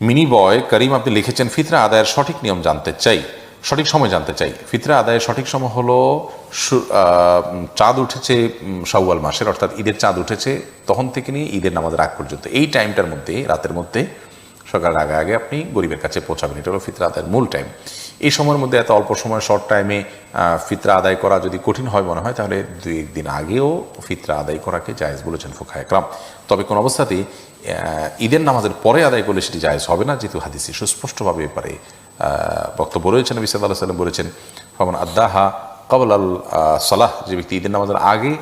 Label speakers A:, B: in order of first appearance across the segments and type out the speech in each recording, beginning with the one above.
A: Mini বয় করিম আপনি লিখেছেন, ফিতরা আদায়ের সঠিক নিয়ম জানতে চাই, সঠিক সময় জানতে চাই। ফিতরা আদায়ের সঠিক সময় হলো চাঁদ উঠেছে সাউয়াল মাসের, অর্থাৎ ঈদের চাঁদ উঠেছে, তখন থেকে নিয়ে ঈদের নামাজের আগ পর্যন্ত। এই টাইমটার মধ্যে, রাতের মধ্যে, সকালের আগে আগে আপনি গরিবের কাছে পৌঁছাবেন। এটা হলো ফিতরা আদায়ের মূল টাইম। এই সময়ের মধ্যে এত অল্প সময় শর্ট টাইমে ফিতরা আদায় করা যদি কঠিন হয় মনে হয় তাহলে দুই একদিন আগেও ফিতরা আদায় করাকে জায়েজ বলেছেন ফুখা একরাম। তবে কোন অবস্থাতেই ঈদের নামাজের পরে আদায় করলে সেটি জায়েজ হবে না যেহেতু হাদিসে সুস্পষ্টভাবে এপারে বক্তব্য রয়েছেন নবী সাল্লাহ সাল্লাম বলেছেন ফমন আদাহা কবল আল সালাহ যে ব্যক্তি ঈদের নামাজের আগে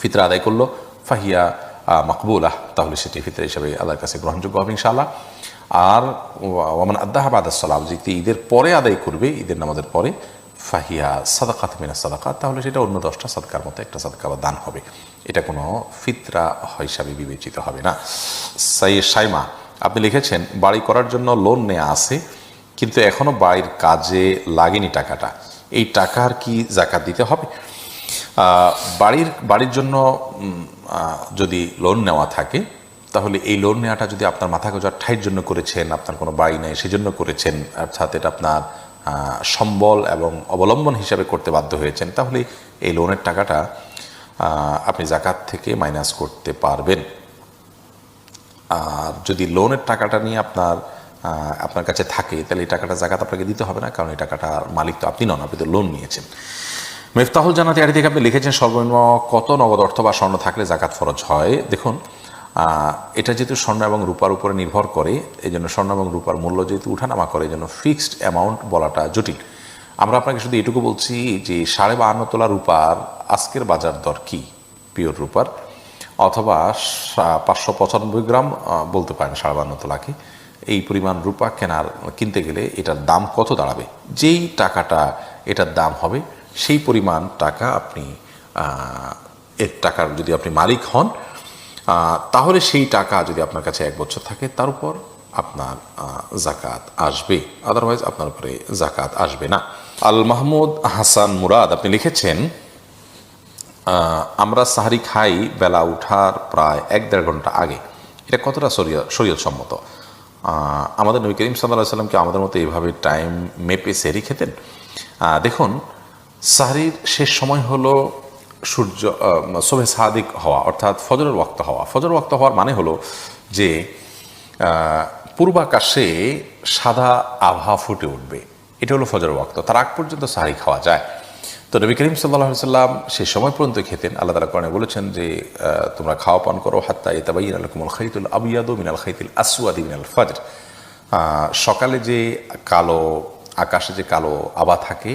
A: ফিতরা আদায় করল ফাহিয়া মকবুল আহ, তাহলে সেটি ফিতরা হিসাবে আল্লাহর কাছে গ্রহণযোগ্য হবে ইনশাআল্লাহ। আর ওমান আদাহা বাদাসালাম যে ব্যক্তি ঈদের পরে আদায় করবে, ঈদের নামাজের পরে, ফাহিয়া সাদাকাত মিনা সাদাকাত, তাহলে সেটা অন্য দশটা সাদকার মতো একটা সাদকা বা দান হবে। এটা কোনো ফিতরা হিসাবে বিবেচিত হবে না। সাই সাইমা, আপনি লিখেছেন, বাড়ি করার জন্য লোন নেওয়া আছে, কিন্তু এখনও বাড়ির কাজে লাগেনি টাকাটা। এই টাকার কি জাকাত দিতে হবে? বাড়ির বাড়ির জন্য যদি লোন নেওয়া থাকে তাহলে এই লোন নেওয়াটা যদি আপনার মাথা গোজার ঠাইয়ের জন্য করেছেন, আপনার কোনো বাড়ি নেই, সেজন্য করেছেন, অর্থাৎ এটা আপনার সম্বল এবং অবলম্বন হিসাবে করতে বাধ্য হয়েছেন, তাহলে এই লোনের টাকাটা আপনি জাকাত থেকে মাইনাস করতে পারবেন। আর যদি লোনের টাকাটা নিয়ে আপনার আপনার কাছে থাকে, তাহলে এই টাকাটা জাকাত আপনাকে দিতে হবে না, কারণ এই টাকাটার মালিক তো আপনি নন, আপনি তো লোন নিয়েছেন। মেফতাহুল জানাতে আড়ি থেকে আপনি লিখেছেন, সর্বনিম্ন কত নগদ অর্থ বা স্বর্ণ থাকলে জাকাত ফরজ হয়? দেখুন এটা যেহেতু স্বর্ণ এবং রূপার উপরে নির্ভর করে, এই জন্য স্বর্ণ এবং রূপার মূল্য যেহেতু উঠানামা করে, এই জন্য ফিক্সড অ্যামাউন্ট বলাটা জটিল। আমরা আপনাকে শুধু এটুকু বলছি যে সাড়ে বাহান্ন তোলা রূপার আজকের বাজার দর কি? পিওর রূপার। অথবা পাঁচশো পঁচানব্বই গ্রাম বলতে পারেন সাড়ে বান্ন তোলাকে। এই পরিমাণ রূপা কেনার, কিনতে গেলে এটার দাম কত দাঁড়াবে? যেই টাকাটা এটার দাম হবে, সেই পরিমাণ টাকা আপনি এর টাকার যদি আপনি মালিক হন তাহলে সেই টাকা যদি আপনার কাছে এক বছর থাকে, তার উপর আপনার জাকাত আসবে। আদারওয়াইজ আপনার উপরে জাকাত আসবে না। আল মাহমুদ হাসান মুরাদ, আপনি লিখেছেন আমরা সাহারি খাই বেলা উঠার প্রায় এক দেড় ঘণ্টা আগে। এটা কতটা শরীয়ত সম্মত আমাদের নবী করিম সাল্লাহ সাল্লামকে আমাদের মতো এইভাবে টাইম মেপে সেরি খেতেন। দেখুন, সাহারির শেষ সময় হলো সূর্য শোভে সাদিক হওয়া, অর্থাৎ ফজরের ওয়াক্ত হওয়া। ফজর ওয়াক্ত হওয়ার মানে হলো যে পূর্বাকাশে সাদা আভা ফুটে উঠবে। এটা হলো ফজর ওয়াক্ত। তার আগ পর্যন্ত সাহারি খাওয়া যায়। তো নবী করিম সাল্লাহ সাল্লাম সে সময় পর্যন্ত খেতেন। আল্লাহ তালা কোরআনে বলেছেন যে তোমরা খাওয়া পান করো। হাত্তা ইতাবাইন আলকুমুল খাইতুল আবিয়াদু মিনাল খাইতুল আসুয়াদি মিনাল ফজর। সকালে যে কালো, আকাশে যে কালো আভা থাকে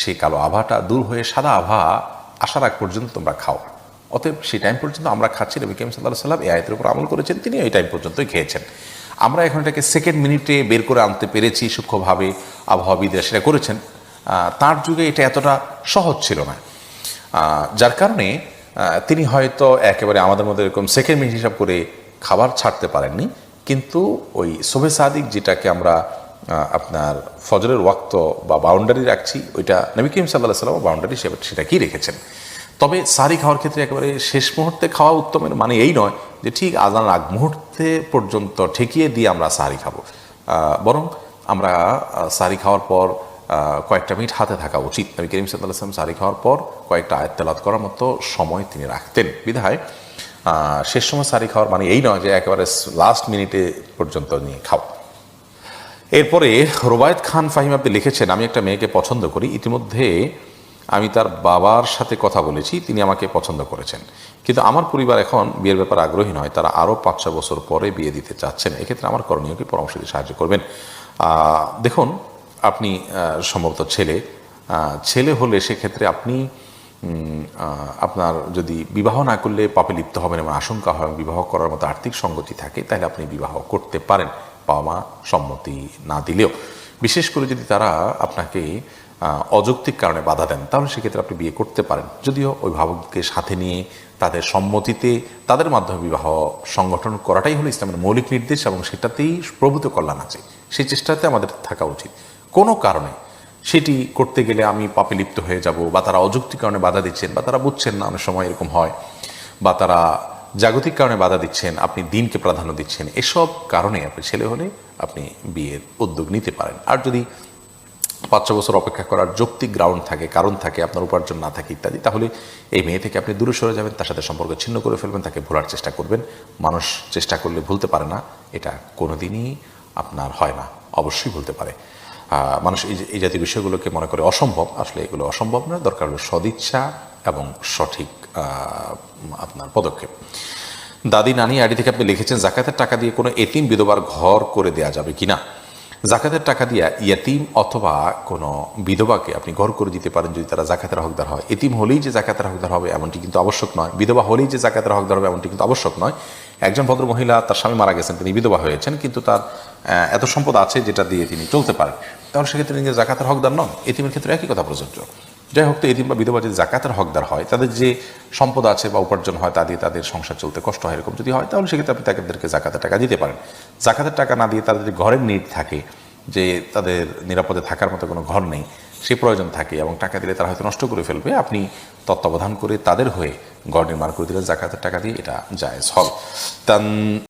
A: সেই কালো আভাটা দূর হয়ে সাদা আভা আসার আগ পর্যন্ত তোমরা খাও। অতএব সেই টাইম পর্যন্ত আমরা খাচ্ছি, নবী করিম সাল্লাহ সাল্লাম এই আয়তের উপর আমল করেছেন, তিনি এই টাইম পর্যন্তই খেয়েছেন। আমরা এখন এটাকে সেকেন্ড মিনিটে বের করে আনতে পেরেছি, সূক্ষ্মভাবে আবহাওয়াবিদরা সেটা করেছেন। তার যুগে এটা এতটা সহজ ছিল না। যার কারণে তিনি হয়তো একেবারে আমাদের মধ্যে এরকম সেকেন্ড মিনিট হিসাব করে খাবার ছাড়তে পারেননি, কিন্তু ওই শোভে সাদিক যেটাকে আমরা আপনার ফজরের ওয়াক্ত বা বাউন্ডারি রাখছি, ওইটা নবী করিম সাল্লাহ সাল্লাম বাউন্ডারি সেটা কি রেখেছেন। তবে সারি খাওয়ার ক্ষেত্রে একেবারে শেষ মুহূর্তে খাওয়া উত্তমের মানে এই নয় যে ঠিক আজান আগ মুহূর্তে পর্যন্ত ঠেকিয়ে দিয়ে আমরা সারি খাব। বরং আমরা সারি খাওয়ার পর কয়েকটা মিনিট হাতে থাকা উচিত। নবী করিম সাল্লাহ সাল্লাম সারি খাওয়ার পর কয়েকটা আয়াত করার মতো সময় তিনি রাখতেন। বিধায় শেষ সময় সারি খাওয়ার মানে এই নয় যে একেবারে লাস্ট মিনিটে পর্যন্ত নিয়ে খাও। এরপরে রোবায়ত খান ফাহিম আপনি লিখেছেন, আমি একটা মেয়েকে পছন্দ করি। ইতিমধ্যে আমি তার বাবার সাথে কথা বলেছি, তিনি আমাকে পছন্দ করেছেন। কিন্তু আমার পরিবার এখন বিয়ের ব্যাপারে আগ্রহী নয়। তারা আরও পাঁচ ছ বছর পরে বিয়ে দিতে চাচ্ছেন। এক্ষেত্রে আমার করণীয় কি? পরামর্শ দিয়ে সাহায্য করবেন। দেখুন, আপনি সম্ভবত ছেলে। ছেলে হলে সেক্ষেত্রে আপনি আপনার যদি বিবাহ না করলে পাপে লিপ্ত হবেন এবং আশঙ্কা হয় বিবাহ করার মতো আর্থিক সঙ্গতি থাকে, তাহলে আপনি বিবাহ করতে পারেন। বাবা মা সম্মতি না দিলেও, বিশেষ করে যদি তারা আপনাকে অযৌক্তিক কারণে বাধা দেন, তাহলে সেক্ষেত্রে আপনি বিয়ে করতে পারেন। যদিও অভিভাবকদের সাথে নিয়ে তাদের সম্মতিতে তাদের মাধ্যমে বিবাহ সংগঠন করাটাই হলো ইসলামের মৌলিক নির্দেশ এবং সেটাতেই প্রভূত কল্যাণ আছে। সেই চেষ্টাতে আমাদের থাকা উচিত। কোনো কারণে সেটি করতে গেলে আমি পাপে লিপ্ত হয়ে যাব বা তারা অযৌক্তিক কারণে বাধা দিচ্ছেন বা তারা বুঝছেন না অনেক সময় এরকম হয় বা তারা জাগতিক কারণে বাধা দিচ্ছেন, আপনি দিনকে প্রাধান্য দিচ্ছেন, এসব কারণে আপনি ছেলে হলে আপনি বিয়ের উদ্যোগ নিতে পারেন। আর যদি পাঁচ ছ বছর অপেক্ষা করার যৌক্তিক গ্রাউন্ড থাকে, কারণ থাকে, আপনার উপার্জন না থাকে ইত্যাদি, তাহলে এই মেয়ে থেকে আপনি দূরে সরে যাবেন, তার সাথে সম্পর্ক ছিন্ন করে ফেলবেন, তাকে ভোলার চেষ্টা করবেন। মানুষ চেষ্টা করলে ভুলতে পারে না, এটা কোনোদিনই আপনার হয় না, অবশ্যই ভুলতে পারে। মানুষ এই জাতীয় বিষয়গুলোকে মনে করে অসম্ভব, আসলে এগুলো অসম্ভব না, দরকার হলো সদিচ্ছা এবং সঠিক আপনার পদক্ষেপ। দাদি, নানি, আইডি থেকে আপনি লিখেছেন, জাকাতের টাকা দিয়ে কোনো এতিম বিধবার ঘর করে দেয়া যাবে কিনা জাকাতের টাকা দিয়ে ইয়াতিম অথবা কোনো বিধবাকে আপনি ঘর করে দিতে পারেন যদি তারা জাকাতের হকদার হয়। এতিম হলেই যে জাকাতের হকদার হবে এমনটি কিন্তু আবশ্যক নয়। বিধবা হলেই যে জাকাতের হকদার হবে এমনটি কিন্তু আবশ্যক নয়। একজন ভদ্র মহিলা তার স্বামী মারা গেছেন, তিনি বিধবা হয়েছেন, কিন্তু তার এত সম্পদ আছে যেটা দিয়ে তিনি চলতে পারেন। তাহলে সেক্ষেত্রে তিনি জাকাতের হকদার নন। এতিমের ক্ষেত্রে একই কথা প্রযোজ্য। যাই হোক তো এতিম বা বিধবা যদি জাকাতের হকদার হয়, তাদের যে সম্পদ আছে বা উপার্জন হয় তা দিয়ে তাদের সংসার চলতে কষ্ট হয়, এরকম যদি হয়, তাহলে সেক্ষেত্রে আপনি তাদেরকে জাকাতের টাকা দিতে পারেন। জাকাতের টাকা না দিয়ে তাদের ঘরের নিট থাকে, যে তাদের নিরাপদে থাকার মতো কোনো ঘর নেই, সে প্রয়োজন থাকে এবং টাকা দিলে তারা হয়তো নষ্ট করে ফেলবে। আপনি তত্ত্বাবধান করে তাদের হয়ে ঘর নির্মাণ করে দিলে জাকাতের টাকা দিয়ে এটা জায়েজ হল। তান